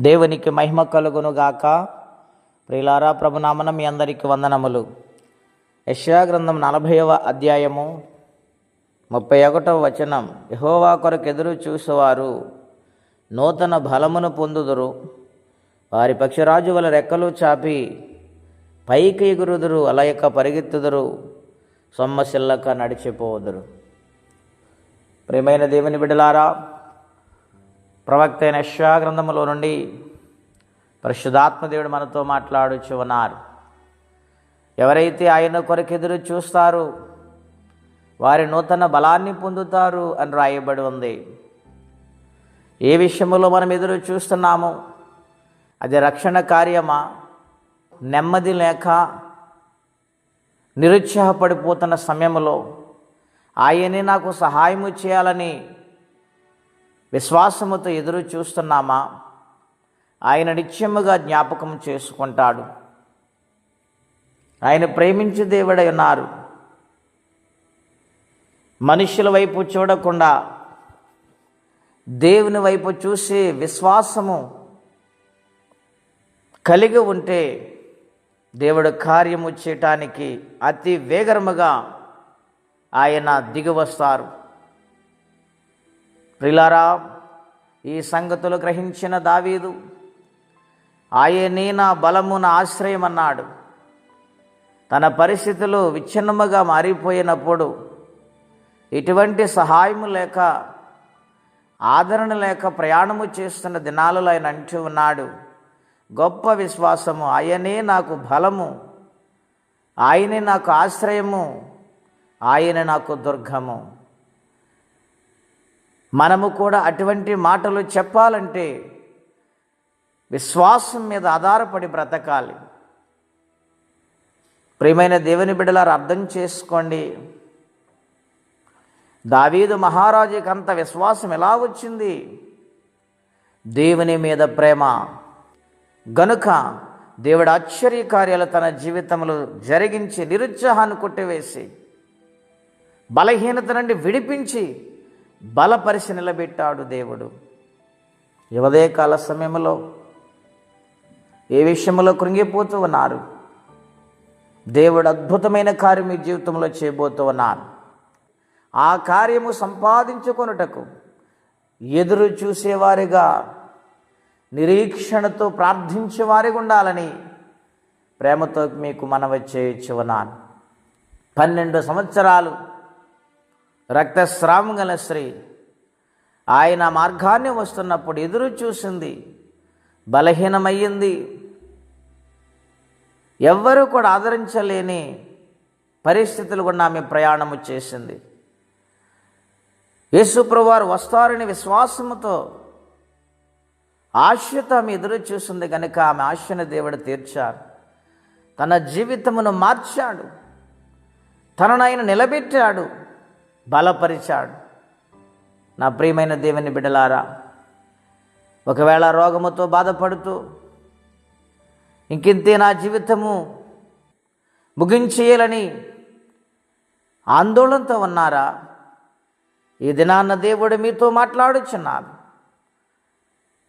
దేవునికి మహిమ కలుగునుగాక. ప్రియులారా ప్రభునామన మీ అందరికి వందనములు. యెషయా గ్రంథం నలభైవ అధ్యాయము ముప్పై ఒకటవ వచనం. యహోవా కొరకు ఎదురు చూసేవారు నూతన బలమును పొందుదురు. వారి పక్షిరాజు వల రెక్కలు చాపి పైకి ఎగురుదురు అలయక పరిగెత్తుదురు సొమ్మసిల్లక నడిచిపోదురు. ప్రియమైన దేవుని బిడలారా ప్రవక్త అయిన గ్రంథములో నుండి పరిశుద్ధాత్మదేవుడు మనతో మాట్లాడుచు ఉన్నారు ఎవరైతే ఆయన కొరకు ఎదురు చూస్తారో వారి నూతన బలాన్ని పొందుతారు అని రాయబడి ఉంది. ఏ విషయంలో మనం ఎదురు చూస్తున్నామో? అది రక్షణ కార్యమా? నెమ్మది లేక నిరుత్సాహపడిపోతున్న సమయంలో ఆయనే నాకు సహాయము చేయాలని విశ్వాసముతో ఎదురు చూస్తున్నామా? ఆయన నిత్యముగా జ్ఞాపకం చేసుకుంటాడు. ఆయన ప్రేమించు దేవుడై ఉన్నారు. మనుషుల వైపు చూడకుండా దేవుని వైపు చూసి విశ్వాసము కలిగి ఉంటే దేవుడు కార్యము చేయటానికి అతి వేగరముగా ఆయన దిగి వస్తారు. ప్రిలారా ఈ సంగతులు గ్రహించిన దావీదు ఆయనే నా బలము నా ఆశ్రయం అన్నాడు. తన పరిస్థితులు విచ్ఛిన్నముగా మారిపోయినప్పుడు ఇటువంటి సహాయము లేక ఆదరణ లేక ప్రయాణము చేస్తున్న దినాలలో ఆయన అంటూ ఉన్నాడు గొప్ప విశ్వాసము ఆయనే నాకు బలము ఆయనే నాకు ఆశ్రయము ఆయన నాకు దుర్గము. మనము కూడా అటువంటి మాటలు చెప్పాలంటే విశ్వాసం మీద ఆధారపడి బ్రతకాలి. ప్రియమైన దేవుని బిడ్డలారు అర్థం చేసుకోండి. దావీదు మహారాజుకి అంత విశ్వాసం ఎలా వచ్చింది? దేవుని మీద ప్రేమ. గనుక దేవుడు ఆశ్చర్య కార్యాలు తన జీవితంలో జరిగించి నిరుత్సాహాన్ని కొట్టివేసి బలహీనత నుండి విడిపించి బలపరిచి నిలబెట్టాడు దేవుడు. యువదే కాల సమయంలో ఏ విషయంలో కృంగిపోతూ ఉన్నారు? దేవుడు అద్భుతమైన కార్యం మీ జీవితంలో చేయబోతూ ఉన్నారు. ఆ కార్యము సంపాదించుకొనుటకు ఎదురు చూసేవారిగా నిరీక్షణతో ప్రార్థించేవారిగా ఉండాలని ప్రేమతో మీకు మనవి చేయొచ్చు ఉన్నాను పన్నెండు సంవత్సరాలు రక్తస్రావం గల స్త్రీ. ఆయన మార్గాన్ని వస్తున్నప్పుడు ఎదురు చూసింది. బలహీనమయ్యింది. ఎవ్వరూ కూడా ఆదరించలేని పరిస్థితులు కూడా ఆమె ప్రయాణము చేసింది. యేసుప్రవారు వస్తారని విశ్వాసముతో ఆశతో ఆమె ఎదురు చూసింది కనుక ఆమె ఆశను దేవుడు తీర్చారు తన జీవితమును మార్చాడు. తనను ఆయన నిలబెట్టాడు. బలపరిచాడు. నా ప్రియమైన దేవుని బిడ్డలారా ఒకవేళ రోగముతో బాధపడుతూ ఇంకింతే నా జీవితము ముగించేయాలని ఆందోళనతో ఉన్నారా? ఈ దినాన్న దేవుడు మీతో మాట్లాడుచున్నారు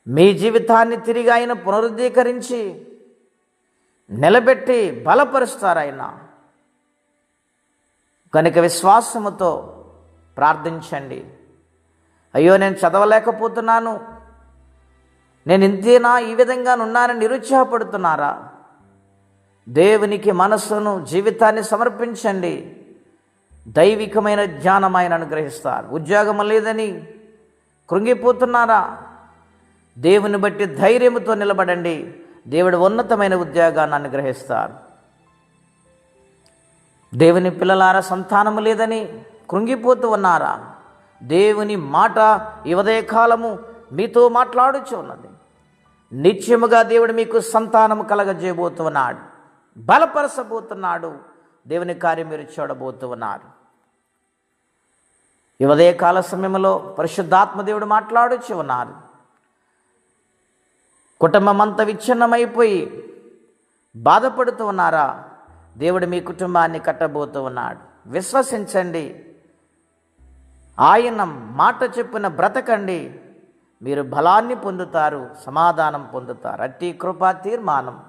మీ జీవితాన్ని తిరిగి ఆయన పునరుద్ధీకరించి నిలబెట్టి బలపరుస్తారాయన. కనుక విశ్వాసముతో ప్రార్థించండి. అయ్యో నేను చదవలేకపోతున్నాను. నేను ఇంతేనా ఈ విధంగా ఉన్నానని నిరుత్సాహపడుతున్నారా? దేవునికి మనస్సును జీవితాన్ని సమర్పించండి. దైవికమైన జ్ఞానం ఆయన అనుగ్రహిస్తారు. ఉద్యోగం లేదని కృంగిపోతున్నారా? దేవుని బట్టి ధైర్యముతో నిలబడండి. దేవుడు ఉన్నతమైన ఉద్యోగాన్ని అనుగ్రహిస్తారు. దేవుని పిల్లలారా సంతానము లేదని కృంగిపోతూ ఉన్నారా? దేవుని మాట ఈ ఉదయకాలము మీతో మాట్లాడుచు ఉన్నది. నిత్యముగా దేవుడు మీకు సంతానము కలగజేయబోతున్నాడు. బలపరచబోతున్నాడు. దేవుని కార్యం మీరు చూడబోతూ ఉన్నారు ఈ ఉదయకాల సమయంలో పరిశుద్ధాత్మ దేవుడు మాట్లాడుచు ఉన్నారు. కుటుంబం అంతా విచ్ఛిన్నమైపోయి బాధపడుతూ ఉన్నారా? దేవుడు మీ కుటుంబాన్ని కట్టబోతూ ఉన్నాడు. విశ్వసించండి. ఆయన మాట చెప్పిన బ్రతకండి. మీరు బలాన్ని పొందుతారు సమాధానం పొందుతారు. అట్టి కృపా తీర్మానం.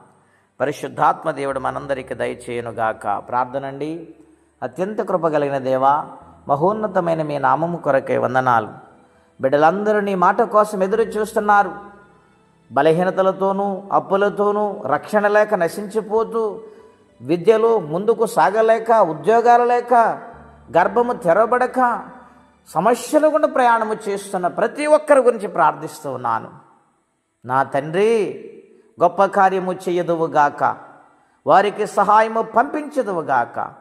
పరిశుద్ధాత్మ దేవుడు మనందరికీ దయచేయునుగాక. ప్రార్థనండి. అత్యంత కృప కలిగిన దేవా మహోన్నతమైన మీ నామము కొరకే వందనాలు. బిడ్డలందరూ నీ మాట కోసం ఎదురు చూస్తున్నారు. బలహీనతలతోనూ అప్పులతోనూ రక్షణ లేక నశించిపోతూ విద్యలో ముందుకు సాగలేక ఉద్యోగాలు లేక గర్భము తెరవబడక సమస్యలు గుండా ప్రయాణము చేస్తున్న ప్రతి ఒక్కరి గురించి ప్రార్థిస్తూ ఉన్నాను నా తండ్రి గొప్ప కార్యము చేయదువుగాక వారికి సహాయము పంపించదువుగాక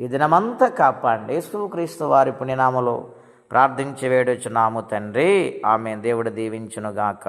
ఈ దినమంతా కాపాడండి. యేసుక్రీస్తు వారి పుణ్యనామలో ప్రార్థించి వేడుచున్నాము తండ్రి. ఆమె దేవుడు దీవించునుగాక.